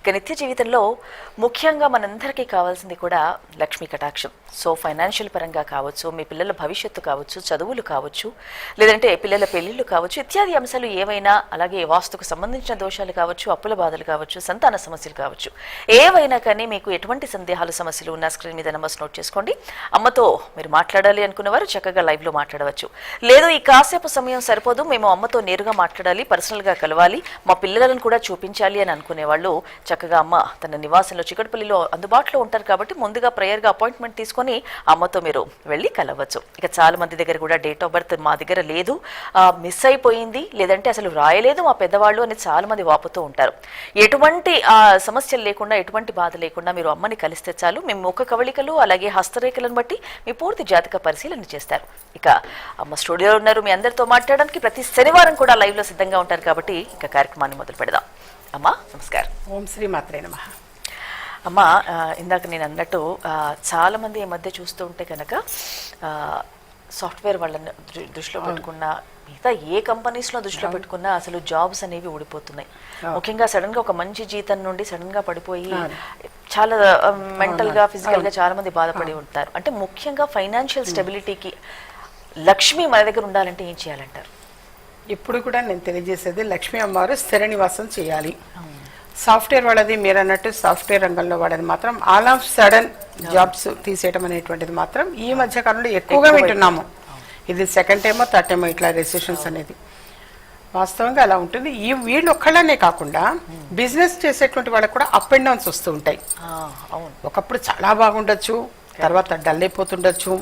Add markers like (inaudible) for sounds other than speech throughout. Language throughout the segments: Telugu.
ఇక నిత్య జీవితంలో ముఖ్యంగా మనందరికీ కావాల్సింది కూడా లక్ష్మీ కటాక్షం. సో ఫైనాన్షియల్ పరంగా కావచ్చు మీ పిల్లల భవిష్యత్తు కావచ్చు చదువులు కావచ్చు లేదంటే పిల్లల పెళ్ళిళ్ళు కావచ్చు ఇత్యాది అంశాలు ఏవైనా అలాగే వాస్తుకు సంబంధించిన దోషాలు కావచ్చు అప్పుల బాధలు కావచ్చు సంతాన సమస్యలు కావచ్చు ఏవైనా కానీ మీకు ఎటువంటి సందేహాలు సమస్యలు ఉన్న స్క్రీన్ మీద నెంబర్స్ నోట్ చేసుకోండి. అమ్మతో మీరు మాట్లాడాలి అనుకున్నవారు చక్కగా లైవ్లో మాట్లాడవచ్చు. లేదు ఈ కాసేపు సమయం సరిపోదు మేము అమ్మతో నేరుగా మాట్లాడాలి పర్సనల్గా కలవాలి మా పిల్లలను కూడా చూపించాలి అని అనుకునే వాళ్ళు చక్కగా అమ్మ తన నివాసంలో చికటపల్లిలో అందుబాటులో ఉంటారు కాబట్టి ముందుగా ప్రేయర్గా అపాయింట్మెంట్ తీసుకొని అమ్మతో మీరు వెళ్ళి కలవచ్చు. ఇక చాలా మంది దగ్గర కూడా డేట్ ఆఫ్ బర్త్ మా దగ్గర లేదు. మిస్ అయిపోయింది. లేదంటే అసలు రాయలేదు మా పెద్దవాళ్ళు అని చాలా మంది వాపుతూ ఉంటారు. ఎటువంటి సమస్యలు లేకుండా ఎటువంటి బాధ లేకుండా మీరు అమ్మని కలిస్తే చాలు. మేము ముఖ కవళికలు అలాగే హస్తరేఖలను బట్టి మీ పూర్తి జాతక పరిశీలన చేస్తారు. ఇక అమ్మ స్టూడియోలో ఉన్నారు. మీ అందరితో మాట్లాడడానికి ప్రతి శనివారం కూడా లైవ్లో సిద్ధంగా ఉంటారు కాబట్టి ఇక కార్యక్రమాన్ని మొదలు పెడదాం అమ్మా నమస్కారం. ఓం శ్రీ మాత్రే నమ. అమ్మ ఇందాక నేను అన్నట్టు ఆ, చాలా మంది ఈ మధ్య చూస్తూ ఉంటే కనుక సాఫ్ట్వేర్ వాళ్ళని దృష్టిలో పెట్టుకున్న మిగతా ఏ కంపెనీస్లో దృష్టిలో పెట్టుకున్నా అసలు జాబ్స్ అనేవి ఊడిపోతున్నాయి. ముఖ్యంగా సడన్గా ఒక మంచి జీతం నుండి సడన్గా పడిపోయి చాలా మెంటల్గా ఫిజికల్గా చాలా మంది బాధపడి ఉంటారు. అంటే ముఖ్యంగా ఫైనాన్షియల్ స్టెబిలిటీకి లక్ష్మి మన దగ్గర ఉండాలంటే ఏం చేయాలంటారు? ఇప్పుడు కూడా నేను తెలియజేసేది లక్ష్మీ అమ్మవారు స్థిర నివాసం చేయాలి. సాఫ్ట్వేర్ వాళ్ళది మీరు అన్నట్టు సాఫ్ట్వేర్ రంగంలో వాడని మాత్రం ఆల్ ఆఫ్ సడన్ జాబ్స్ తీసేయడం అనేటువంటిది మాత్రం ఈ మధ్య కాలంలో ఎక్కువగా వింటున్నాము. ఇది సెకండ్ టైమో థర్డ్ టైమో ఇట్లా రెసిషన్స్ అనేది. వాస్తవంగా అలా ఉంటుంది. ఈ వీళ్ళు ఒక్కళ్ళనే కాకుండా బిజినెస్ చేసేటువంటి వాళ్ళకి కూడా అప్ అండ్ డౌన్స్ వస్తూ ఉంటాయి. ఒకప్పుడు చాలా బాగుండొచ్చు తర్వాత డల్ అయిపోతుండొచ్చు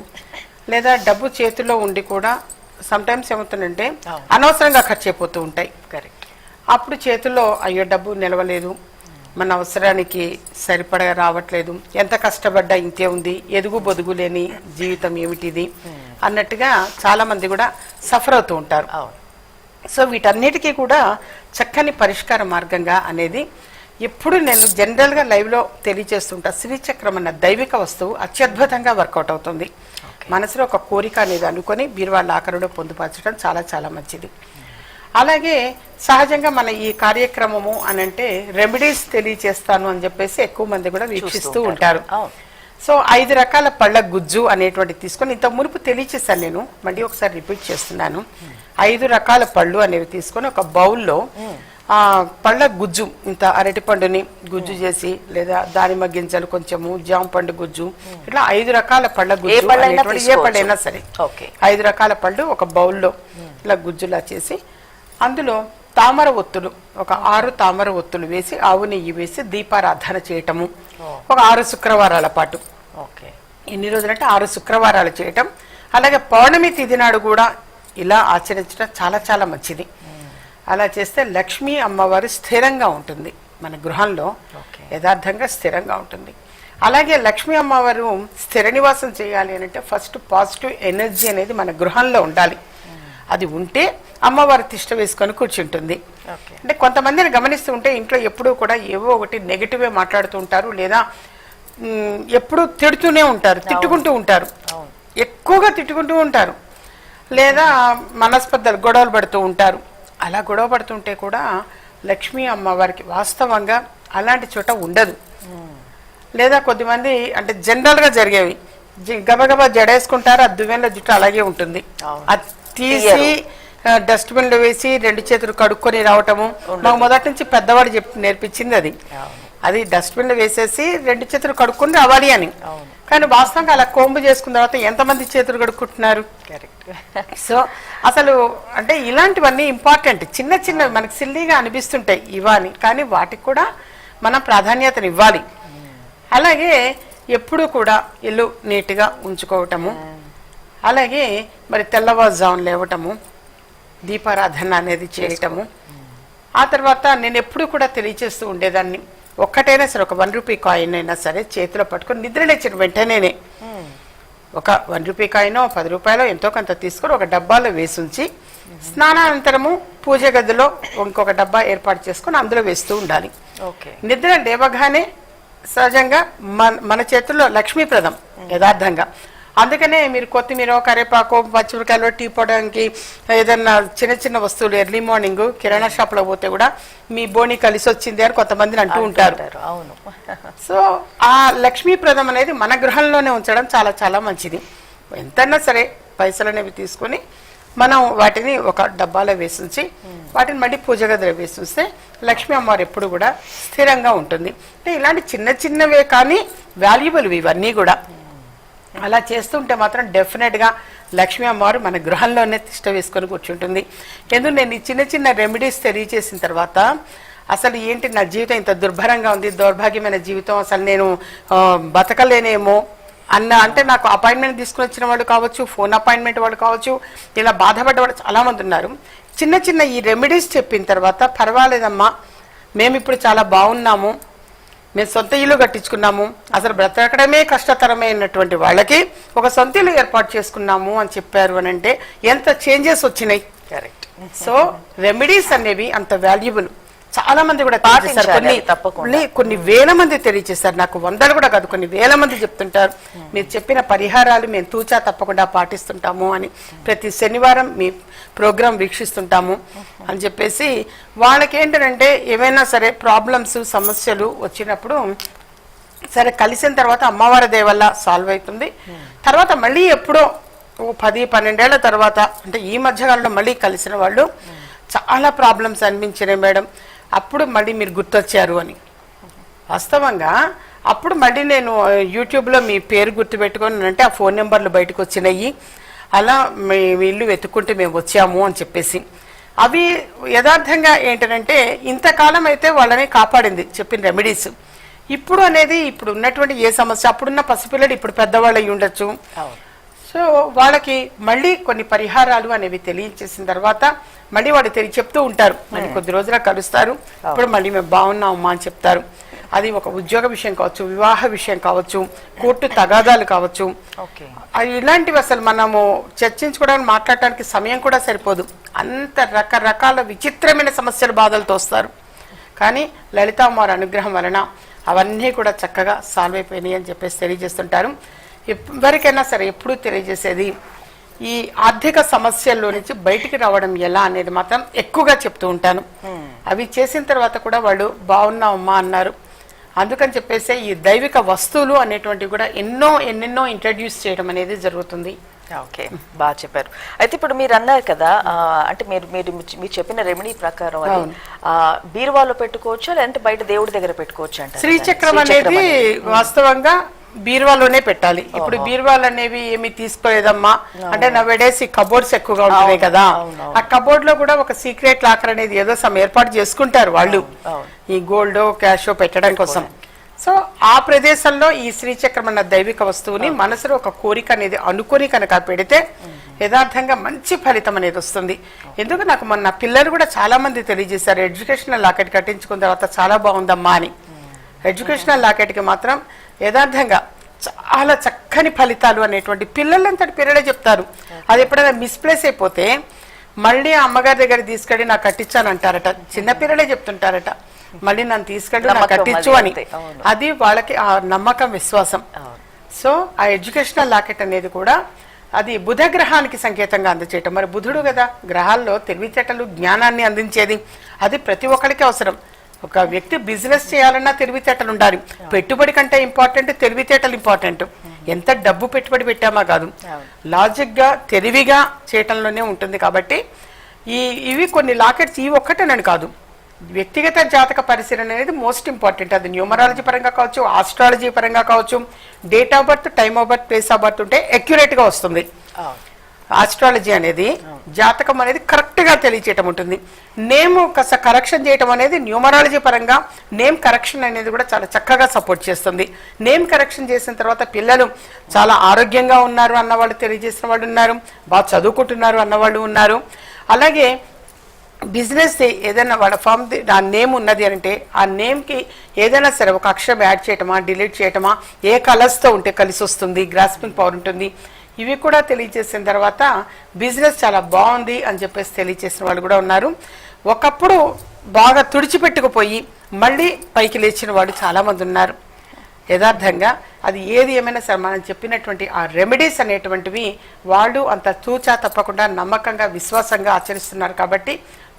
లేదా డబ్బు చేతిలో ఉండి కూడా సమ్ టైమ్స్ ఏమవుతుందంటే. అనవసరంగా ఖర్చు అయిపోతూ ఉంటాయి. కరెక్ట్ అప్పుడు చేతుల్లో అయ్యో డబ్బు నిలవలేదు. మన అవసరానికి సరిపడగా రావట్లేదు. ఎంత కష్టపడ్డా ఇంతే ఉంది. ఎదుగు బొదుగు లేని జీవితం ఏమిటిది? అన్నట్టుగా చాలా మంది కూడా సఫర్ అవుతూ ఉంటారు. సో వీటన్నిటికీ కూడా చక్కని పరిష్కార మార్గంగా అనేది ఎప్పుడు నేను జనరల్గా లైవ్లో తెలియజేస్తుంటా. శ్రీచక్రం అన్న దైవిక వస్తువు అత్యద్భుతంగా వర్కౌట్ అవుతుంది. మనసులో ఒక కోరిక అనేది అనుకొని బీరువాళ్ళ ఆకరులో పొందుపరచడం చాలా చాలా మంచిది. అలాగే సహజంగా మన ఈ కార్యక్రమము అని అంటే రెమెడీస్ తెలియచేస్తాను అని చెప్పేసి ఎక్కువ మంది కూడా వీక్షిస్తూ ఉంటారు. సో ఐదు రకాల పళ్ళ గుజ్జు అనేటువంటి తీసుకొని ఇంత మునుపు తెలియచేశాను నేను మళ్ళీ ఒకసారి రిపీట్ చేస్తున్నాను. ఐదు రకాల పళ్ళు అనేవి తీసుకొని ఒక బౌల్లో పళ్ళ గుజ్జు ఇంత అరటి పండుని గుజ్జు చేసి లేదా దానిమ్మ గింజలు కొంచెము జామ పండు గుజ్జు ఇట్లా ఐదు రకాల పళ్ళ గుజ్జు ఏ. పళ్ళైనా సరే. ఓకే. ఐదు రకాల పళ్ళు ఒక బౌల్లో ఇలా గుజ్జులా చేసి అందులో తామర ఒత్తులు ఒక ఆరు తామర ఒత్తులు వేసి ఆవు నెయ్యి వేసి దీపారాధన చేయటము. ఒక ఆరు శుక్రవారాల పాటు. ఓకే. ఎన్ని రోజులంటే ఆరు శుక్రవారాలు చేయటం. అలాగే పౌర్ణమి తిథి నాడు కూడా ఇలా ఆచరించడం చాలా చాలా మంచిది. అలా చేస్తే లక్ష్మీ అమ్మవారు స్థిరంగా ఉంటుంది మన గృహంలో. ఓకే. యథార్థంగా స్థిరంగా ఉంటుంది. అలాగే లక్ష్మీ అమ్మవారు స్థిర నివాసం చేయాలి అని అంటే ఫస్ట్ పాజిటివ్ ఎనర్జీ అనేది మన గృహంలో ఉండాలి. అది ఉంటే అమ్మవారు తిష్ట వేసుకొని కూర్చుంటుంది. ఓకే. అంటే కొంతమందిని గమనిస్తూ ఉంటే ఇంట్లో ఎప్పుడూ కూడా ఏవో ఒకటి నెగిటివే మాట్లాడుతూ ఉంటారు లేదా ఎప్పుడూ తిడుతూనే ఉంటారు తిట్టుకుంటూ ఉంటారు. ఎక్కువగా తిట్టుకుంటూ ఉంటారు. లేదా మనస్పర్ధలు గొడవలు పడుతూ ఉంటారు. అలా గొడవ పడుతుంటే కూడా లక్ష్మీ అమ్మవారికి వాస్తవంగా అలాంటి చోట ఉండదు. లేదా కొద్దిమంది అంటే జనరల్గా జరిగేవి. గబగబా జడేసుకుంటారు ఆ దువ్వెనలో జుట్టు అలాగే ఉంటుంది. అది తీసి డస్ట్బిన్లో వేసి రెండు చేతులు కడుక్కొని రావటము. మాకు మొదటి నుంచి పెద్దవాడు చెప్పి నేర్పించింది అది. అది డస్ట్బిన్లో వేసేసి రెండు చేతులు కడుక్కొని రావాలి అని. కానీ వాస్తవంగా అలా కోంబు చేసుకున్న తర్వాత ఎంతమంది చేతులు కడుక్కుంటున్నారు? కరెక్ట్ సో అసలు అంటే ఇలాంటివన్నీ ఇంపార్టెంట్ చిన్న చిన్న మనకి సిల్లీగా అనిపిస్తుంటాయి ఇవ్వాలి కానీ వాటికి కూడా మనం ప్రాధాన్యతను ఇవ్వాలి. అలాగే ఎప్పుడూ కూడా ఇల్లు నీట్గా ఉంచుకోవటము. అలాగే మరి తెల్లవారుజామున లేవటము దీపారాధన అనేది చేయటము. ఆ తర్వాత నేను ఎప్పుడు కూడా తెలియచేస్తూ ఉండేదాన్ని. ఒక్కటైనా సరే ఒక వన్ రూపీ కాయిన్ అయినా సరే చేతిలో పట్టుకొని నిద్ర లేచిన వెంటనేనే. ఒక వన్ రూపీ కాయినో పది రూపాయలు ఎంతో కొంత తీసుకొని ఒక డబ్బాలో వేసి ఉంచి స్నానానంతరము పూజ గదిలో ఇంకొక డబ్బా ఏర్పాటు చేసుకొని అందులో వేస్తూ ఉండాలి. ఓకే. నిద్ర లేవగానే సహజంగా మన మన చేతుల్లో లక్ష్మీప్రదం యథార్థంగా. అందుకనే మీరు కొత్తిమీర కరివేపాకు పచ్చిమిరకాయలు టీ పోవడానికి ఏదన్నా చిన్న చిన్న వస్తువులు ఎర్లీ మార్నింగ్ కిరాణా షాప్లో పోతే కూడా మీ బోని కలిసి వచ్చింది అని కొంతమంది అంటూ ఉంటారు. అవును. (laughs) సో ఆ లక్ష్మీప్రదం అనేది మన గృహంలోనే ఉంచడం చాలా చాలా మంచిది. ఎంతైనా సరే పైసలు అనేవి తీసుకొని మనం వాటిని ఒక డబ్బాలో వేసి ఉంచి వాటిని మళ్ళీ పూజ గదిలో వేసి ఉంచితే లక్ష్మీ అమ్మవారు ఎప్పుడు కూడా స్థిరంగా ఉంటుంది. అంటే ఇలాంటి చిన్న చిన్నవే కానీ వాల్యుబుల్ ఇవన్నీ కూడా. అలా చేస్తుంటే మాత్రం డెఫినెట్గా లక్ష్మీ అమ్మవారు మన గృహంలోనే తిష్ట వేసుకొని కూర్చుంటుంది. ఎందుకు నేను ఈ చిన్న చిన్న రెమెడీస్ తెలియచేసిన తర్వాత అసలు ఏంటి నా జీవితం ఇంత దుర్భరంగా ఉంది దౌర్భాగ్యమైన జీవితం అసలు నేను బతకలేనేమో అన్న అంటే నాకు అపాయింట్మెంట్ తీసుకుని వచ్చిన వాళ్ళు కావచ్చు ఫోన్ అపాయింట్మెంట్ వాళ్ళు కావచ్చు ఇలా బాధపడ్డ వాళ్ళు ఉన్నారు. చిన్న చిన్న ఈ రెమెడీస్ చెప్పిన తర్వాత పర్వాలేదమ్మా మేము ఇప్పుడు చాలా బాగున్నాము మేము సొంత ఇల్లు కట్టించుకున్నాము. అసలు బ్రతకడమే కష్టతరమైనటువంటి వాళ్ళకి ఒక సొంత ఇల్లు ఏర్పాటు చేసుకున్నాము అని చెప్పారు అని అంటే ఎంత చేంజెస్ వచ్చినాయి. కరెక్ట్ సో రెమెడీస్ అనేవి అంత వాల్యుబుల్ చాలా మంది కూడా పాటించాలి కొన్ని. కొన్ని- వేల మంది తెలియజేశారు. నాకు వందలు కూడా కాదు కొన్ని వేల మంది చెప్తుంటారు. మీరు చెప్పిన పరిహారాలు మేము తూచా తప్పకుండా పాటిస్తుంటాము అని ప్రతి శనివారం మీ ప్రోగ్రాం వీక్షిస్తుంటాము అని చెప్పేసి వాళ్ళకి ఏంటంటే ఏమైనా సరే ప్రాబ్లమ్స్ సమస్యలు వచ్చినప్పుడు సరే కలిసిన తర్వాత అమ్మవారి దయ వల్ల సాల్వ్ అవుతుంది. తర్వాత మళ్ళీ ఎప్పుడో ఓ పది పన్నెండేళ్ళ తర్వాత అంటే ఈ మధ్యకాలంలో మళ్ళీ కలిసిన వాళ్ళు చాలా ప్రాబ్లమ్స్ అనిపించినాయి మేడం. అప్పుడు మళ్ళీ మీరు గుర్తొచ్చారు అని. వాస్తవంగా అప్పుడు మళ్ళీ నేను యూట్యూబ్లో మీ పేరు గుర్తుపెట్టుకొని అంటే ఆ ఫోన్ నెంబర్లు బయటకు వచ్చినాయి. అలా మీ ఇల్లు వెతుక్కుంటే మేము వచ్చాము అని చెప్పేసి. అవి యథార్థంగా ఏంటంటే ఇంతకాలం అయితే వాళ్ళని కాపాడింది చెప్పిన రెమెడీస్. ఇప్పుడు అనేది ఇప్పుడు ఉన్నటువంటి ఏ సమస్య అప్పుడున్న పసిపిల్లడు ఇప్పుడు పెద్దవాళ్ళు అయి ఉండొచ్చు సో వాళ్ళకి మళ్ళీ కొన్ని పరిహారాలు అనేవి తెలియచేసిన తర్వాత మళ్ళీ వాడు తెలియ చెప్తూ ఉంటారు. మళ్ళీ కొద్ది రోజులు కలుస్తారు. ఇప్పుడు మళ్ళీ మేము బాగున్నాం అమ్మా అని చెప్తారు. అది ఒక ఉద్యోగ విషయం కావచ్చు వివాహ విషయం కావచ్చు కోర్టు తగాదాలు కావచ్చు. ఇలాంటివి అసలు మనము చర్చించుకోవడానికి మాట్లాడటానికి సమయం కూడా సరిపోదు. అంత రకరకాల విచిత్రమైన సమస్యలు బాధలతో వస్తారు. కానీ లలితామారి అనుగ్రహం వలన అవన్నీ కూడా చక్కగా సాల్వ్ అయిపోయినాయి అని చెప్పేసి తెలియజేస్తుంటారు. ఎవరికైనా సరే ఎప్పుడూ తెలియజేసేది ఈ ఆర్థిక సమస్యల్లో నుంచి బయటికి రావడం ఎలా అనేది మాత్రం ఎక్కువగా చెప్తూ ఉంటాను. అవి చేసిన తర్వాత కూడా వాళ్ళు బాగున్నామమ్మా అన్నారు. అందుకని చెప్పేసి ఈ దైవిక వస్తువులు అనేటువంటివి కూడా ఎన్నో ఎన్నెన్నో ఇంట్రడ్యూస్ చేయడం అనేది జరుగుతుంది. ఓకే బాగా చెప్పారు. అయితే ఇప్పుడు మీరు అన్నారు కదా అంటే మీరు మీరు మీరు చెప్పిన రెమెడీ ప్రకారం బీరువాలో పెట్టుకోవచ్చు లేదంటే బయట దేవుడి దగ్గర పెట్టుకోవచ్చు అంటారు? శ్రీచక్రం అనేది. వాస్తవంగా బీరువాలోనే పెట్టాలి. ఇప్పుడు బీరువాలు అనేవి ఏమి తీసుకోలేదమ్మా. అంటే నవ్వేడేసి కబోర్డ్స్ ఎక్కువగా ఉంటున్నాయి కదా. ఆ కబోర్డ్లో కూడా ఒక సీక్రెట్ లాకర్ అనేది ఏదో సమ్ ఏర్పాటు చేసుకుంటారు వాళ్ళు. ఈ గోల్డ్ క్యాష్ పెట్టడం కోసం. సో ఆ ప్రదేశంలో ఈ శ్రీచక్రం అన్న దైవిక వస్తువుని మనసులో ఒక కోరిక అనేది అనుకొని కనుక పెడితే యథార్థంగా మంచి ఫలితం అనేది వస్తుంది. ఎందుకు నాకు మొన్న పిల్లలు కూడా చాలా మంది తెలియజేశారు ఎడ్యుకేషనల్ లాకెట్ కట్టించుకున్న తర్వాత చాలా బాగుందమ్మా అని. ఎడ్యుకేషనల్ లాకెట్కి మాత్రం యథార్థంగా చాలా చక్కని ఫలితాలు అనేటువంటి పిల్లలంతటి పిల్లలే చెప్తారు. అది ఎప్పుడైనా మిస్ప్లేస్ అయిపోతే మళ్ళీ ఆ అమ్మగారి దగ్గర తీసుకెళ్ళి నాకు కట్టించాను అంటారట చిన్న పిల్లలే చెప్తుంటారట. మళ్ళీ నన్ను తీసుకెళ్ళి నాకు కట్టించు అని. అది వాళ్ళకి ఆ నమ్మకం విశ్వాసం. సో ఆ ఎడ్యుకేషనల్ లాకెట్ అనేది కూడా అది బుధ గ్రహానికి సంకేతంగా అందచేయటం. మరి బుధుడు కదా గ్రహాల్లో తెలివితేటలు జ్ఞానాన్ని అందించేది. అది ప్రతి ఒక్కరికి అవసరం. ఒక వ్యక్తి బిజినెస్ చేయాలన్నా తెలివితేటలు ఉండాలి. పెట్టుబడి కంటే ఇంపార్టెంట్ తెలివితేటలు ఇంపార్టెంట్. ఎంత డబ్బు పెట్టుబడి పెట్టామా కాదు. లాజిక్గా తెలివిగా చేయటంలోనే ఉంటుంది కాబట్టి ఈ ఇవి కొన్ని లాకెట్స్ ఈ ఒక్కటేనని కాదు. వ్యక్తిగత జాతక పరిశీలన అనేది మోస్ట్ ఇంపార్టెంట్. అది న్యూమరాలజీ పరంగా కావచ్చు ఆస్ట్రాలజీ పరంగా కావచ్చు date of birth time of birth place of birth ఉంటే accurate గా వస్తుంది. ఆస్ట్రాలజీ అనేది జాతకం అనేది కరెక్ట్గా తెలియచేయటం ఉంటుంది. నేమ్ కాస్త కరెక్షన్ చేయటం అనేది న్యూమరాలజీ పరంగా నేమ్ కరెక్షన్ అనేది కూడా చాలా చక్కగా సపోర్ట్ చేస్తుంది. నేమ్ కరెక్షన్ చేసిన తర్వాత పిల్లలు చాలా ఆరోగ్యంగా ఉన్నారు అన్న వాళ్ళు తెలియజేసిన వాళ్ళు ఉన్నారు బాగా చదువుకుంటున్నారు అన్న వాళ్ళు ఉన్నారు. అలాగే బిజినెస్ ఏదైనా వాళ్ళ ఫామ్ ఆ నేమ్ ఉన్నది అంటే ఆ నేమ్కి ఏదైనా సరే ఒక అక్షరం యాడ్ చేయటమా డిలీట్ చేయటమా ఏ కలర్స్తో ఉంటే కలిసి వస్తుంది గ్రాస్పింగ్ పవర్ ఉంటుంది. ఇవి కూడా తెలియజేసిన తర్వాత బిజినెస్ చాలా బాగుంది అని చెప్పేసి తెలియజేసిన వాళ్ళు కూడా ఉన్నారు. ఒకప్పుడు బాగా తుడిచిపెట్టుకుపోయి మళ్ళీ పైకి లేచిన వాళ్ళు చాలామంది ఉన్నారు. యథార్థంగా అది ఏది ఏమైనా సరే మనం చెప్పినటువంటి ఆ రెమెడీస్ అనేటువంటివి వాళ్ళు అంత తూచా తప్పకుండా నమ్మకంగా విశ్వాసంగా ఆచరిస్తున్నారు కాబట్టి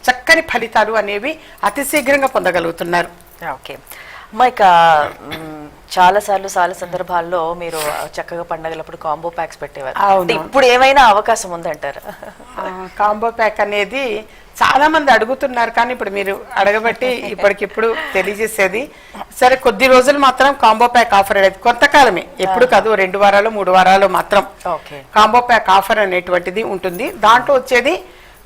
చక్కని ఫలితాలు అనేవి అతి శీఘ్రంగా పొందగలుగుతున్నారు. ఓకే. అమ్మా ఇక మ్, చాలా సార్లు చాలా సందర్భాల్లో మీరు చక్కగా పండగలప్పుడు కాంబో ప్యాక్స్ పెట్టేవారు. ఇప్పుడు ఏమైనా అవకాశం ఉందంటారా? కాంబో ప్యాక్ అనేది చాలా మంది అడుగుతున్నారు కానీ ఇప్పుడు మీరు అడగబట్టి ఇప్పటికిప్పుడు తెలియజేసేది. సరే కొద్ది రోజులు మాత్రం కాంబో ప్యాక్ ఆఫర్ అనేది కొంతకాలమే. ఎప్పుడు కాదు రెండు వారాలు మూడు వారాలు మాత్రం. ఓకే. కాంబో ప్యాక్ ఆఫర్ అనేటువంటిది ఉంటుంది. దాంట్లో వచ్చేది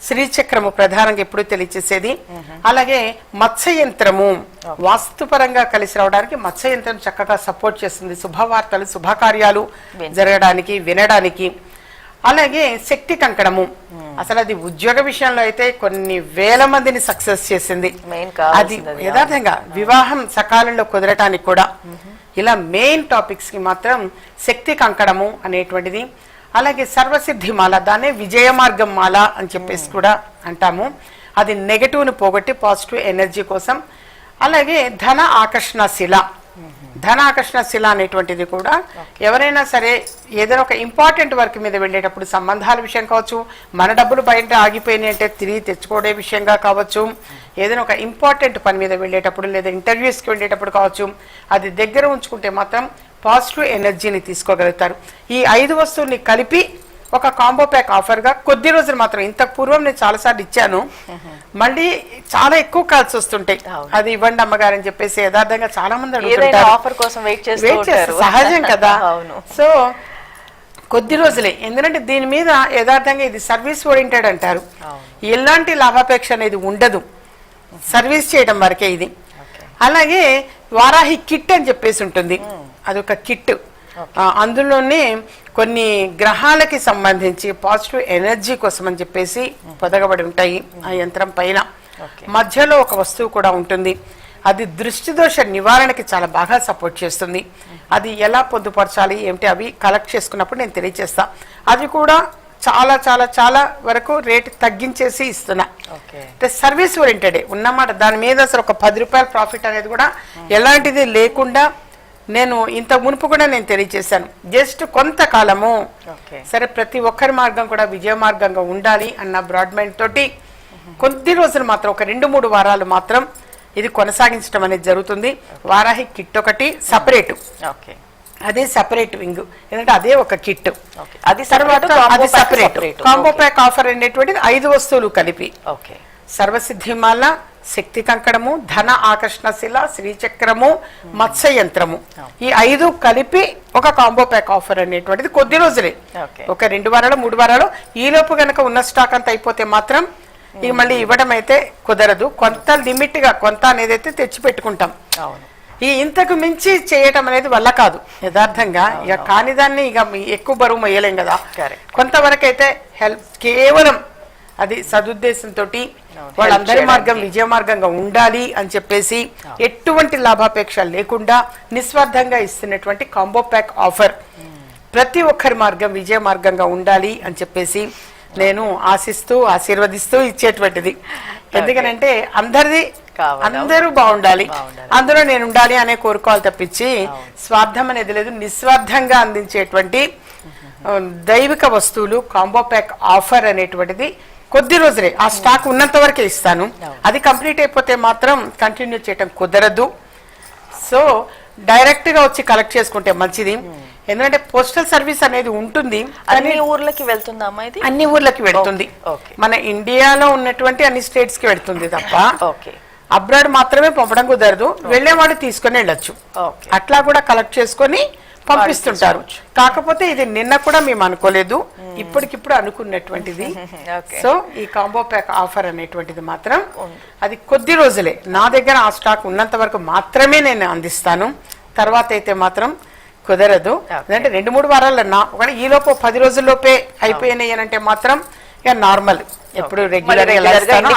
శ్రీచక్రము ప్రధానంగా ఎప్పుడు తెలియచేసేది. అలాగే మత్స్య యంత్రము వాస్తుపరంగా కలిసి రావడానికి మత్స్య యంత్రం చక్కగా సపోర్ట్ చేస్తుంది. శుభవార్తలు శుభకార్యాలు జరగడానికి వినడానికి. అలాగే శక్తి కంకణము. అసలు అది ఉద్యోగ విషయంలో అయితే కొన్ని వేల మందిని సక్సెస్ చేసింది. అది. యథార్థంగా వివాహం సకాలంలో కుదరటానికి కూడా. ఇలా మెయిన్ టాపిక్స్కి మాత్రం శక్తి కంకణము అనేటువంటిది. అలాగే సర్వసిద్ధి మాల దాన్నే విజయ మార్గం మాల అని చెప్పేసి కూడా అంటాము. అది నెగటివ్ను పోగొట్టి పాజిటివ్ ఎనర్జీ కోసం. అలాగే ధన ఆకర్షణ శిల. ధన ఆకర్షణ శిల అనేటువంటిది కూడా ఎవరైనా సరే ఏదైనా ఒక ఇంపార్టెంట్ వర్క్ మీద వెళ్ళేటప్పుడు సంబంధాల విషయం కావచ్చు మన డబ్బులు బయట ఆగిపోయినాయి అంటే తిరిగి తెచ్చుకోవడే విషయంగా కావచ్చు ఏదైనా ఒక ఇంపార్టెంట్ పని మీద వెళ్ళేటప్పుడు లేదా ఇంటర్వ్యూస్కి వెళ్ళేటప్పుడు కావచ్చు అది దగ్గర ఉంచుకుంటే మాత్రం పాజిటివ్ ఎనర్జీని తీసుకోగలుగుతారు. ఈ ఐదు వస్తువుల్ని కలిపి ఒక కాంబో ప్యాక్ ఆఫర్గా కొద్ది రోజులు మాత్రం ఇంతకు పూర్వం నేను చాలాసార్లు ఇచ్చాను. (laughs) మళ్ళీ చాలా ఎక్కువ కాల్స్ వస్తుంటాయి. అది ఇవ్వండి అమ్మగారు అని చెప్పేసి యథార్థంగా చాలా మంది అడుగుతుంటారు ఆఫర్ కోసం వెయిట్ చేస్తూ వెయిట్ చేస్తారు సహజం కదా. (laughs) సో కొద్ది రోజులే. ఎందుకంటే దీని మీద యథార్థంగా ఇది సర్వీస్ ఓరియంటెడ్ అంటారు. ఎలాంటి లాభాపేక్ష అనేది ఉండదు. సర్వీస్ చేయడం వరకే ఇది. అలాగే వారాహి కిట్ అని చెప్పేసి ఉంటుంది. అదొక కిట్. అందులోనే కొన్ని గ్రహాలకి సంబంధించి పాజిటివ్ ఎనర్జీ కోసం అని చెప్పేసి పొదగబడి ఉంటాయి ఆ యంత్రం పైన. మధ్యలో ఒక వస్తువు కూడా ఉంటుంది. అది దృష్టి దోష నివారణకి చాలా బాగా సపోర్ట్ చేస్తుంది. అది ఎలా పొందుపరచాలి ఏమిటి అవి కలెక్ట్ చేసుకున్నప్పుడు నేను తెలియజేస్తా అది కూడా చాలా చాలా చాలా వరకు రేట్ తగ్గించేసి ఇస్తున్నా. అంటే సర్వీస్ ఓరియంటెడ్ ఉన్నమాట. దాని మీద అసలు ఒక పది రూపాయల ప్రాఫిట్ అనేది కూడా ఎలాంటిది లేకుండా నేను ఇంత మునుపు కూడా నేను తెలియజేశాను. జస్ట్ కొంతకాలము ఓకే. సరే ప్రతి ఒక్కరి మార్గం కూడా విజయ మార్గంగా ఉండాలి అన్న బ్రాడ్ మైండ్ తోటి కొద్ది రోజులు మాత్రం ఒక రెండు మూడు వారాలు మాత్రం ఇది కొనసాగించడం అనేది జరుగుతుంది. వారాహి కిట్ ఒకటి సపరేట్. ఓకే. అదే సపరేట్ వింగ్. ఎందుకంటే అదే ఒక కిట్. అది తర్వాత అది సపరేట్. కాంబో. ప్యాక్ ఆఫర్ అనేటువంటిది ఐదు వస్తువులు కలిపి. ఓకే. సర్వసిద్ధిమాల శక్తి కంకణము ధన ఆకర్షణ శిల శ్రీచక్రము మత్స్య యంత్రము ఈ ఐదు కలిపి ఒక కాంబో ప్యాక్ ఆఫర్ అనేటువంటిది కొద్ది రోజులే. ఒక రెండు వారాలు మూడు వారాలు. ఈ లోపు గనక ఉన్న స్టాక్ అంతా అయిపోతే మాత్రం ఇక మళ్ళీ ఇవ్వడం అయితే కుదరదు. కొంత లిమిట్గా కొంత అనేది అయితే తెచ్చి పెట్టుకుంటాం ఈ ఇంతకు మించి చేయటం అనేది వల్ల కాదు. యథార్థంగా ఇక కాని దాన్ని ఇక ఎక్కువ బరువు మొయ్యలేం కదా. కొంతవరకు అయితే హెల్ప్ కేవలం అది సదుద్దేశంతో వాళ్ళందరి మార్గం. విజయ మార్గంగా ఉండాలి అని చెప్పేసి ఎటువంటి లాభాపేక్ష లేకుండా నిస్వార్థంగా ఇస్తున్నటువంటి కాంబో ప్యాక్ ఆఫర్. ప్రతి ఒక్కరి మార్గం విజయ మార్గంగా ఉండాలి అని చెప్పేసి నేను ఆశిస్తూ ఆశీర్వదిస్తూ ఇచ్చేటువంటిది. ఎందుకనంటే అందరిది. అందరూ బాగుండాలి. అందులో నేను ఉండాలి అనే కోరుకోవాలి తప్పించి స్వార్థం అనేది లేదు నిస్వార్థంగా అందించేటువంటి ఆ, దైవిక వస్తువులు కాంబో ప్యాక్ ఆఫర్ అనేటువంటిది కొద్ది రోజులే. ఆ స్టాక్ ఉన్నంత వరకే ఇస్తాను. అది కంప్లీట్ అయిపోతే మాత్రం కంటిన్యూ చేయటం కుదరదు. సో డైరెక్ట్గా వచ్చి కలెక్ట్ చేసుకుంటే మంచిది. ఎందుకంటే పోస్టల్ సర్వీస్ అనేది ఉంటుంది. అన్ని ఊర్లకి వెళ్తుందా ఇది? అన్ని ఊర్లకి వెళ్తుంది. మన ఇండియాలో ఉన్నటువంటి అన్ని స్టేట్స్కి వెళ్తుంది తప్ప ఓకే. అబ్రాడ్ మాత్రమే పంపడం కుదరదు. వెళ్ళేవాడు తీసుకొని వెళ్ళొచ్చు. అట్లా కూడా కలెక్ట్ చేసుకొని పంపిస్తుంటారు. కాకపోతే ఇది నిన్న కూడా మేము అనుకోలేదు. ఇప్పటికిప్పుడు అనుకున్నటువంటిది. (laughs) సో ఈ కాంబో ప్యాక్ ఆఫర్ అనేటువంటిది మాత్రం అది కొద్ది రోజులే. నా దగ్గర ఆ స్టాక్ ఉన్నంత వరకు మాత్రమే నేను అందిస్తాను. తర్వాత అయితే మాత్రం కుదరదు. అంటే రెండు మూడు వారాలన్నా ఒకవేళ ఈ లోపు పది రోజుల్లోపే అయిపోయినాయి అని అంటే మాత్రం ఇక నార్మల్. ఎప్పుడు రెగ్యులర్గా ఎలా ఇస్తానో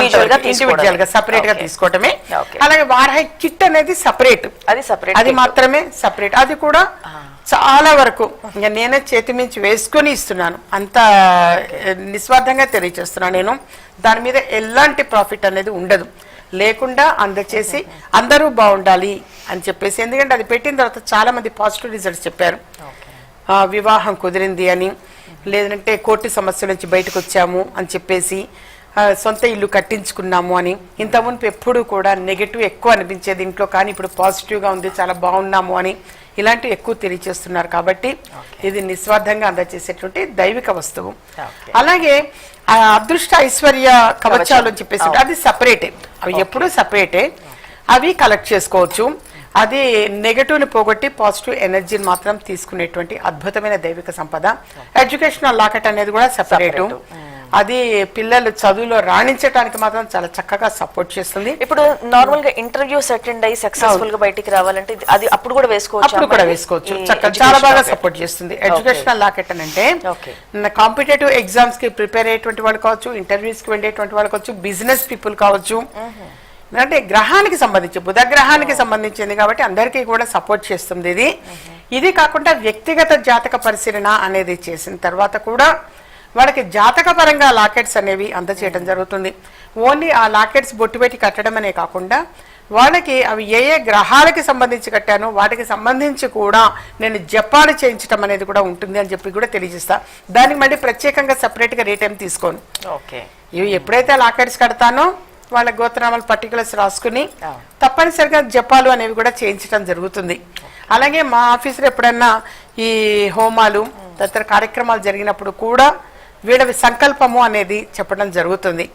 ఇండివిజువల్గా సెపరేట్గా. తీసుకోవటమే. అలాగే వారాహి కిట్ అనేది సపరేట్ అది separate అది. మాత్రమే సపరేట్ అది కూడా చాలా వరకు ఇంకా నేనే చేతి మించి వేసుకొని ఇస్తున్నాను. అంత నిస్వార్థంగా తెలియచేస్తున్నాను నేను. దాని మీద ఎలాంటి ప్రాఫిట్ అనేది ఉండదు. లేకుండా అందచేసి అందరూ బాగుండాలి అని చెప్పేసి. ఎందుకంటే అది పెట్టిన తర్వాత చాలా మంది పాజిటివ్ రిజల్ట్స్ చెప్పారు. ఆ, వివాహం కుదిరింది అని. లేదంటే కోర్టు సమస్యల నుంచి బయటకు వచ్చాము అని చెప్పేసి సొంత ఇల్లు కట్టించుకున్నాము అని. ఇంత మునుపు ఎప్పుడు కూడా నెగటివ్ ఎక్కువ అనిపించేది ఇంట్లో కానీ ఇప్పుడు పాజిటివ్గా ఉంది చాలా బాగున్నాము అని ఇలాంటివి ఎక్కువ తెలియచేస్తున్నారు కాబట్టి ఇది నిస్వార్థంగా అందజేసేటువంటి దైవిక వస్తువు. అలాగే ఆ అదృష్ట ఐశ్వర్య కవచాలు అని చెప్పేసి. అది సపరేటే అవి ఎప్పుడూ సపరేటే అవి కలెక్ట్ చేసుకోవచ్చు. అది నెగటివ్ని పోగొట్టి పాజిటివ్ ఎనర్జీని మాత్రం తీసుకునేటువంటి అద్భుతమైన దైవిక సంపద. ఎడ్యుకేషనల్ లాకెట్ అనేది కూడా సపరేట్ అది పిల్లలు చదువులో రాణించడానికి మాత్రం చాలా చక్కగా సపోర్ట్ చేస్తుంది. ఇప్పుడు నార్మల్గా ఇంటర్వ్యూస్ అటెండ్ అయ్యి సక్సెస్ఫుల్గా బయటికి రావాలంటే అది అప్పుడు కూడా వేసుకోవచ్చు అప్పుడు కూడా వేసుకోవచ్చు. చాలా బాగా సపోర్ట్ చేస్తుంది. ఎడ్యుకేషనల్ లాకెట్ అని అంటే. కాంపిటేటివ్ ఎగ్జామ్స్కి ప్రిపేర్ అయ్యేటువంటి వాళ్ళు కావచ్చు ఇంటర్వ్యూస్కి వెళ్ళేటువంటి వాళ్ళు కావచ్చు బిజినెస్ పీపుల్ కావచ్చు. అంటే గ్రహానికి సంబంధించి బుధ గ్రహానికి సంబంధించింది కాబట్టి అందరికీ కూడా సపోర్ట్ చేస్తుంది ఇది. ఇది కాకుండా వ్యక్తిగత జాతక పరిశీలన అనేది చేసిన తర్వాత కూడా వాళ్ళకి జాతక పరంగా లాకెట్స్ అనేవి అందచేయడం జరుగుతుంది. ఓన్లీ ఆ లాకెట్స్ బొట్టు పెట్టి కట్టడం అనే కాకుండా వాళ్ళకి అవి ఏ ఏ గ్రహాలకి సంబంధించి కట్టానో వాటికి సంబంధించి కూడా నేను జపాలు చేయించడం అనేది కూడా ఉంటుంది అని చెప్పి కూడా తెలియజేస్తా. దానికి మళ్ళీ ప్రత్యేకంగా సెపరేట్గా రేట్ ఏం తీసుకోను. ఓకే. ఇవి ఎప్పుడైతే లాకెట్స్ కడతానో వాళ్ళ గోత్రనామాలు పర్టికులర్స్ రాసుకుని. తప్పనిసరిగా జపాలు అనేవి కూడా చేయించడం జరుగుతుంది. అలాగే మా ఆఫీసులో ఎప్పుడన్నా ఈ హోమాలు తదితర కార్యక్రమాలు జరిగినప్పుడు కూడా వీళ్ళవి సంకల్పము అనేది చెప్పడం జరుగుతుంది.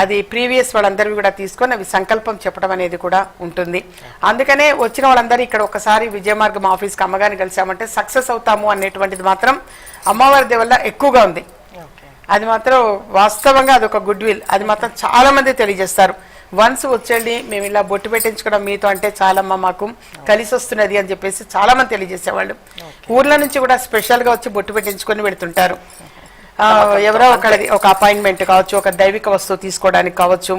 అది ప్రీవియస్ వాళ్ళందరివి కూడా తీసుకొని అవి సంకల్పం చెప్పడం అనేది కూడా ఉంటుంది. అందుకనే వచ్చిన వాళ్ళందరూ ఇక్కడ ఒకసారి విజయమార్గం ఆఫీస్కి అమ్మగారిని కలిసామంటే సక్సెస్ అవుతాము అనేటువంటిది మాత్రం అమ్మవారి దయ వల్ల ఎక్కువగా ఉంది. అది మాత్రం వాస్తవంగా అదొక గుడ్ విల్ అది మాత్రం చాలా మంది తెలియజేస్తారు. వన్స్ వచ్చండి మేము ఇలా బొట్టు పెట్టించుకోవడం మీతో అంటే చాలమ్మా మాకు. కలిసి వస్తున్నది అని చెప్పేసి చాలా మంది తెలియజేసేవాళ్ళు. ఊర్ల నుంచి కూడా స్పెషల్గా వచ్చి బొట్టు పెట్టించుకొని పెడుతుంటారు. ఎవరో ఒకళ్ళది ఒక అపాయింట్మెంట్ కావచ్చు ఒక దైవిక వస్తువు తీసుకోవడానికి కావచ్చు.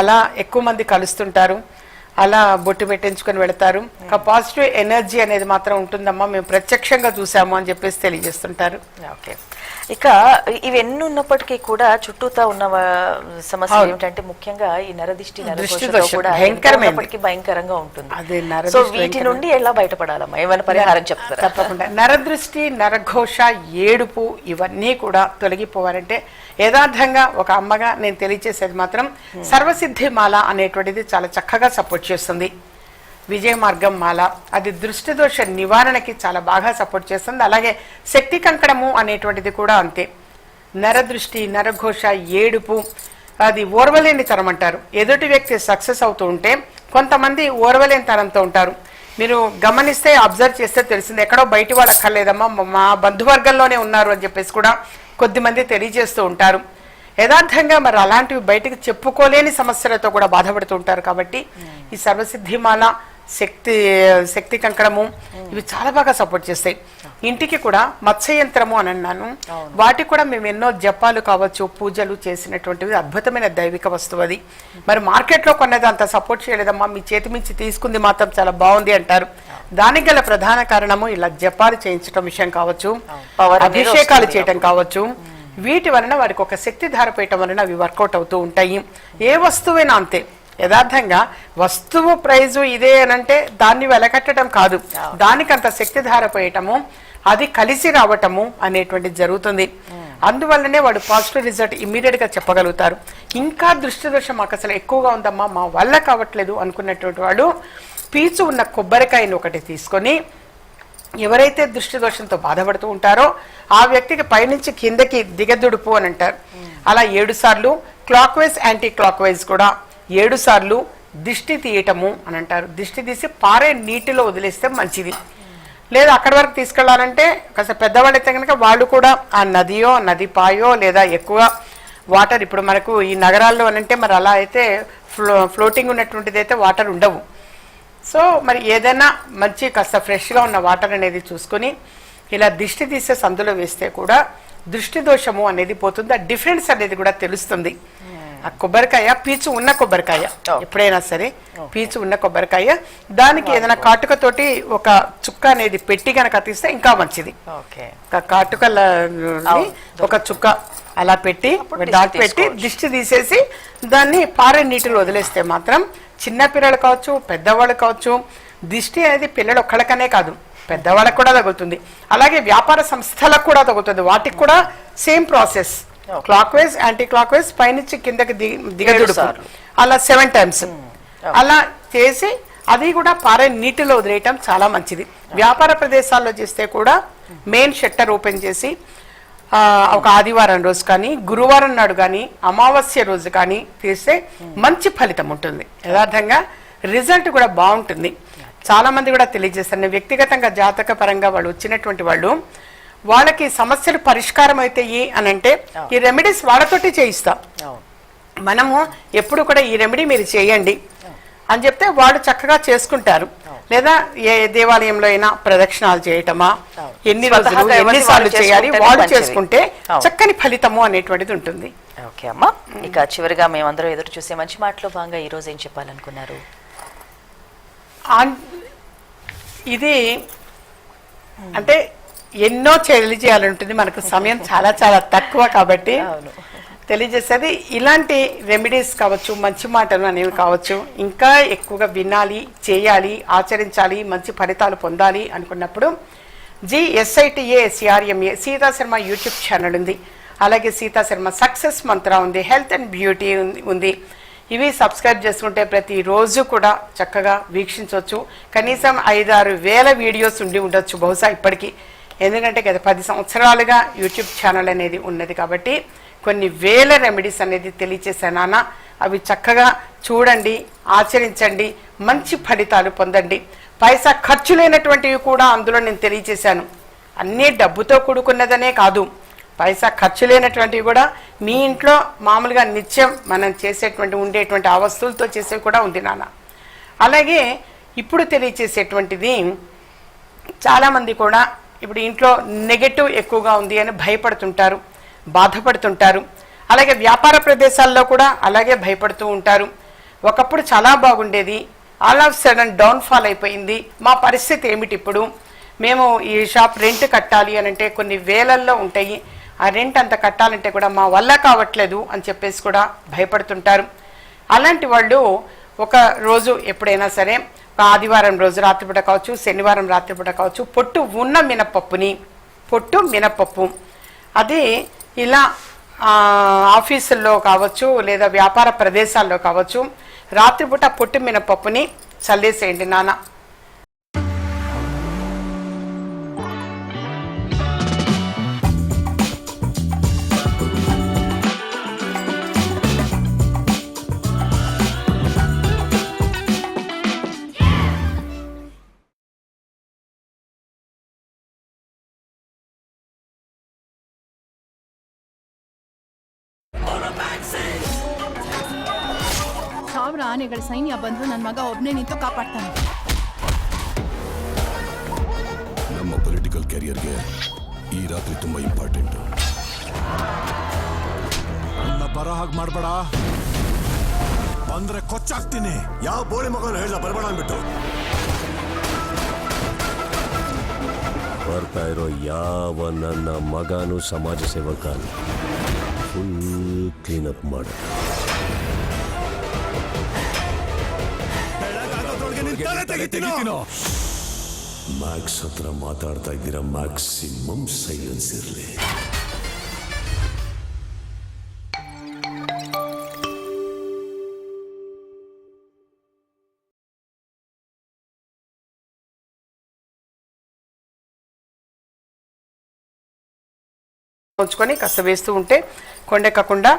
అలా ఎక్కువ మంది కలుస్తుంటారు. అలా బొట్టు పెట్టించుకొని వెళతారు. ఒక పాజిటివ్ ఎనర్జీ అనేది మాత్రం ఉంటుందమ్మా. మేము ప్రత్యక్షంగా చూసాము అని చెప్పేసి తెలియజేస్తుంటారు. ఓకే ఇక ఇవన్నీ ఉన్నప్పటికీ కూడా చుట్టూతా ఉన్న సమస్య. ఏమిటంటే ముఖ్యంగా ఈ నరదిష్టి దృష్టి నరఘోషతో దోషం కూడా ఎంత భయంకరమైనది. ఉన్నప్పటికీ భయంకరంగా ఉంటుంది అదే నరదిష్టి సో వీటి. నుండి ఎలా బయటపడాలమ్మా ఏమైనా పరిహారం చెప్తారా తప్పకుండా నరదృష్టి నరఘోష ఏడుపు ఇవన్నీ కూడా తొలగిపోవాలంటే యథార్థంగా ఒక అమ్మగా నేను తెలియచేసేది మాత్రం సర్వసిద్ధి మాల అనేటువంటిది చాలా చక్కగా సపోర్ట్ చేస్తుంది విజయ మార్గం మాల. అది దృష్టి దోష నివారణకి చాలా బాగా సపోర్ట్ చేస్తుంది. అలాగే శక్తి కంకణము అనేటువంటిది కూడా అంతే. నరదృష్టి నరఘోష ఏడుపు అది ఓర్వలేని తరం అంటారు. ఎదుటి వ్యక్తి సక్సెస్ అవుతూ ఉంటే కొంతమంది ఓర్వలేని తరంతో ఉంటారు. మీరు గమనిస్తే అబ్జర్వ్ చేస్తే తెలిసింది. ఎక్కడో బయటి వాళ్ళు అక్కర్లేదమ్మా మా- మా బంధువర్గంలోనే ఉన్నారు అని చెప్పేసి కూడా కొద్దిమంది తెలియజేస్తూ ఉంటారు. యథార్థంగా మరి అలాంటివి బయటకు చెప్పుకోలేని సమస్యలతో కూడా బాధపడుతూ ఉంటారు కాబట్టి ఈ సర్వసిద్ధిమాల శక్తి శక్తి కంకణము ఇవి చాలా బాగా సపోర్ట్ చేస్తాయి. ఇంటికి కూడా మత్స్య యంత్రము అని అన్నాను. వాటికి కూడా మేము ఎన్నో జపాలు కావచ్చు పూజలు చేసినటువంటివి అద్భుతమైన దైవిక వస్తువు అది. మరి మార్కెట్లో కొన్నది అంత సపోర్ట్ చేయలేదమ్మా మీ చేతి మించి తీసుకుంది మాత్రం చాలా బాగుంది అంటారు. దానికి గల ప్రధాన కారణము ఇలా జపాలు చేయించడం విషయం కావచ్చు అభిషేకాలు చేయటం కావచ్చు. వీటి వలన వారికి ఒక శక్తి ధారపోయటం వలన అవి వర్కౌట్ అవుతూ ఉంటాయి. ఏ వస్తువైనా అంతే. యథార్థంగా వస్తువు ప్రైజు ఇదే అనంటే దాన్ని వెలకట్టడం కాదు. దానికంత శక్తి ధారపోయటము అది కలిసి రావటము అనేటువంటిది జరుగుతుంది. అందువల్లనే వాడు పాజిటివ్ రిజల్ట్ ఇమ్మీడియట్గా చెప్పగలుగుతారు. ఇంకా దృష్టి దోషం మాకు అసలు ఎక్కువగా ఉందమ్మా మా వల్ల కావట్లేదు అనుకున్నటువంటి వాడు పీచు ఉన్న కొబ్బరికాయను ఒకటి తీసుకొని ఎవరైతే దృష్టి దోషంతో బాధపడుతూ ఉంటారో ఆ వ్యక్తికి పైనుంచి కిందకి దిగదుడుపు అని అంటారు. అలా ఏడు సార్లు clockwise anticlockwise కూడా ఏడు సార్లు దిష్టి తీయటము అని అంటారు. దిష్టి తీసి పారే నీటిలో వదిలేస్తే మంచిది. లేదా అక్కడి వరకు తీసుకెళ్ళాలంటే కాస్త పెద్దవాళ్ళు అయితే కనుక వాళ్ళు కూడా ఆ నదియో నది పాయో లేదా ఎక్కువ వాటర్ ఇప్పుడు మనకు ఈ నగరాల్లో అంటే మరి అలా అయితే ఫ్లో ఫ్లోటింగ్ ఉన్నటువంటిది అయితే వాటర్ ఉండవు. సో మరి ఏదైనా మంచి కాస్త ఫ్రెష్గా ఉన్న వాటర్ అనేది చూసుకొని ఇలా దిష్టి తీసే సందులో వేస్తే కూడా దృష్టి దోషము అనేది పోతుంది. ఆ డిఫరెన్స్ అనేది కూడా తెలుస్తుంది. ఆ కొబ్బరికాయ పీచు ఉన్న కొబ్బరికాయ. ఎప్పుడైనా సరే పీచు ఉన్న కొబ్బరికాయ. దానికి ఏదైనా కాటుకతోటి ఒక చుక్క అనేది పెట్టి గనక తీస్తే ఇంకా మంచిది. ఓకే. ఒక కాటుకల అవును. ఒక చుక్క అలా పెట్టి డాట్ పెట్టి. దిష్టి తీసేసి దాన్ని పారే నీటిలో వదిలేస్తే మాత్రం చిన్న పిల్లలు కావచ్చు పెద్దవాళ్ళు కావచ్చు దిష్టి అనేది పిల్లలు ఒక్కళ్ళకనే కాదు. పెద్దవాళ్ళకు కూడా తగులుతుంది. అలాగే వ్యాపార సంస్థలకు కూడా తగులుతుంది. వాటికి కూడా same process. Clockwise anticlockwise పైనుంచి కిందకి ది- దిగదుడుపు సార్లు. అలా సెవెన్ టైమ్స్ Okay. అలా చేసి అది కూడా పారే నీటిలో వదిలేయటం చాలా మంచిది. వ్యాపార ప్రదేశాల్లో చేస్తే కూడా మెయిన్ షట్టర్ ఓపెన్ చేసి ఆ, ఒక ఆదివారం రోజు కానీ గురువారం నాడు కానీ అమావాస్య రోజు కానీ తీస్తే మంచి ఫలితం ఉంటుంది. యథార్థంగా రిజల్ట్ కూడా బాగుంటుంది. చాలా మంది కూడా తెలియజేస్తారు. వ్యక్తిగతంగా జాతక పరంగా వాళ్ళు వచ్చినటువంటి వాళ్ళు వాళ్ళకి సమస్యలు పరిష్కారం అవుతాయి అని అంటే ఈ రెమెడీస్ వాళ్ళతోటి చేయిస్తాం. మనము ఎప్పుడు కూడా ఈ రెమెడీ మీరు చేయండి అని చెప్తే వాళ్ళు చక్కగా చేసుకుంటారు. లేదా ఏ దేవాలయంలో అయినా ప్రదక్షిణాలు చేయటమా. ఎన్ని రోజులు ఎన్నిసార్లు చేయాలి? వాళ్ళు. చేసుకుంటే. చక్కని ఫలితము అనేటువంటిది ఉంటుంది. ఓకే అమ్మా. ఇక చివరిగా మేమందరం ఎదురు చూసే మంచి మాటలో భాగంగా ఈ రోజు ఏం చెప్పాలనుకున్నారు? ఇది అంటే ఎన్నో తెలియజేయాలంటుంది. మనకు సమయం చాలా చాలా తక్కువ కాబట్టి. తెలియజేసేది. ఇలాంటి రెమెడీస్ కావచ్చు మంచి మాటలు అనేవి కావచ్చు ఇంకా ఎక్కువగా వినాలి చేయాలి ఆచరించాలి మంచి ఫలితాలు పొందాలి అనుకున్నప్పుడు జిఎస్ఐటిఏ సిఆర్ఎంఏ సీతా శర్మ యూట్యూబ్ ఛానల్ ఉంది. అలాగే సీతా శర్మ సక్సెస్ మంత్ర ఉంది హెల్త్ అండ్ బ్యూటీ ఉంది- ఉంది ఇవి సబ్స్క్రైబ్ చేసుకుంటే ప్రతిరోజు కూడా చక్కగా వీక్షించవచ్చు. కనీసం ఐదారు వేల వీడియోస్ ఉండి ఉండొచ్చు బహుశా ఇప్పటికీ. ఎందుకంటే గత పది సంవత్సరాలుగా యూట్యూబ్ ఛానల్ అనేది ఉన్నది కాబట్టి కొన్ని వేల రెమెడీస్ అనేది తెలియచేశాను నాన్న. అవి చక్కగా చూడండి ఆచరించండి మంచి ఫలితాలు పొందండి. పైసా ఖర్చు లేనటువంటివి కూడా అందులో నేను తెలియచేశాను. అన్నీ డబ్బుతో కూడుకున్నదనే కాదు. పైసా ఖర్చు లేనటువంటివి కూడా మీ ఇంట్లో మామూలుగా నిత్యం మనం చేసేటువంటి ఉండేటువంటి ఆ వస్తువులతో చేసేవి కూడా ఉంది నాన్న. అలాగే ఇప్పుడు తెలియచేసేటువంటిది చాలామంది కూడా ఇప్పుడు ఇంట్లో నెగటివ్ ఎక్కువగా ఉంది అని భయపడుతుంటారు బాధపడుతుంటారు. అలాగే వ్యాపార ప్రదేశాల్లో కూడా అలాగే భయపడుతూ ఉంటారు. ఒకప్పుడు చాలా బాగుండేది. ఆల్ ఆఫ్ సడన్ డౌన్ఫాల్ అయిపోయింది. మా పరిస్థితి ఏమిటి ఇప్పుడు? మేము ఈ షాప్ రెంట్ కట్టాలి అని అంటే కొన్ని వేలల్లో ఉంటాయి. ఆ రెంట్ అంత కట్టాలంటే కూడా మా వల్ల కావట్లేదు అని చెప్పేసి కూడా భయపడుతుంటారు. అలాంటి వాళ్ళు ఒక రోజు ఎప్పుడైనా సరే ఆదివారం రోజు రాత్రిపూట కావచ్చు శనివారం రాత్రిపూట కావచ్చు పొట్టు ఉన్న మినపప్పుని పొట్టు మినపప్పు. అది ఇలా ఆఫీసుల్లో కావచ్చు లేదా వ్యాపార ప్రదేశాల్లో కావచ్చు రాత్రిపూట పొట్టు మినపప్పుని చల్లేసేయండి నాన్న. ಆನೆಗಳ ಸೈನ್ಯ ಬಂದ್ರು ನನ್ನ ಮಗ ಒಬ್ಬನೇ ನಿಂತು ಕಾಪಾಡ್ತಾನೆ. ನಮ್ಮ ಪೊಲಿಟಿಕಲ್ ಕ್ಯಾರಿಯರ್ಗೆ ಈ ರಾತ್ರಿ ತುಂಬಾ ಇಂಪಾರ್ಟೆಂಟ್ ನನ್ನ ಬರ ಹಾಗೆ ಮಾಡಬೇಡ. ಬಂದ್ರೆ ಕೊಚ್ಚಾಕ್ತೀನಿ. ಯಾವ ಬೋಳಿ ಮಗನ ಹೇಳ ಬರಬೇಡ ಅಂದ್ಬಿಟ್ಟು. ಬರ್ತಾ ಇರೋ ಯಾವ ನನ್ನ ಮಗನೂ ಸಮಾಜ ಸೇವಕ ಫುಲ್ ಅಪ್ ಮಾಡ. ಮ್ಯಾಕ್ಸ್ ಹತ್ರ ಮಾತಾಡ್ತಾ ಇದ್ದೀರಾ ಮ್ಯಾಕ್ಸಿಮಮ್ ಸೈಲೆನ್ಸ್ ಇರಲಿ ఉంచుకొని కాస్త వేస్తూ ఉంటే కొండెక్కకుండా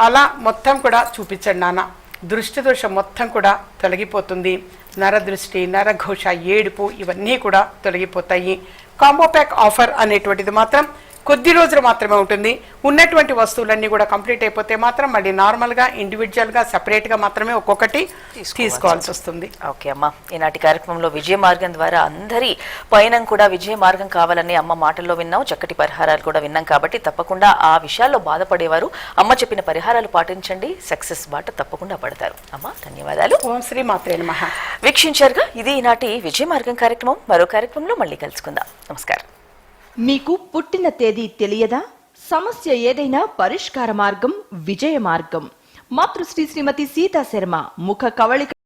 అలా మొత్తం కూడా చూపించండి నాన్న దృష్టి దోషం మొత్తం కూడా తొలగిపోతుంది నరదృష్టి నరఘోష ఏడుపు ఇవన్నీ కూడా తొలగిపోతాయి. కాంబో ప్యాక్ ఆఫర్ అనేటువంటిది మాత్రం కొద్ది రోజులు మాత్రమే ఉంటుంది. ఉన్నటువంటి వస్తువులన్నీ కూడా కంప్లీట్ అయిపోతే మాత్రం మళ్ళీ నార్మల్గా ఇండివిజువల్గా సపరేట్గా మాత్రమే ఒక్కొక్కటి తీసుకోవాల్సి వస్తుంది. ఓకే అమ్మా. ఈనాటి కార్యక్రమంలో విజయ మార్గం ద్వారా అందరి పయనం కూడా విజయ మార్గం కావాలని అమ్మ మాటల్లో విన్నాం. చక్కటి పరిహారాలు కూడా విన్నాం కాబట్టి తప్పకుండా ఆ విషయాల్లో బాధపడేవారు. అమ్మ చెప్పిన పరిహారాలు పాటించండి. సక్సెస్ బాట తప్పకుండా పడతారు. అమ్మ ధన్యవాదాలు. ఓం శ్రీ మాత్రే వీక్షించారుగా ఇది ఈనాటి విజయ మార్గం కార్యక్రమం. మరో కార్యక్రమంలో మళ్ళీ కలుసుకుందాం. నమస్కారం. మీకు పుట్టిన తేదీ తెలియదా? సమస్య ఏదైనా పరిష్కార మార్గం విజయ మార్గం. మాతృశ్రీ శ్రీమతి సీతా శర్మ ముఖ కవళిక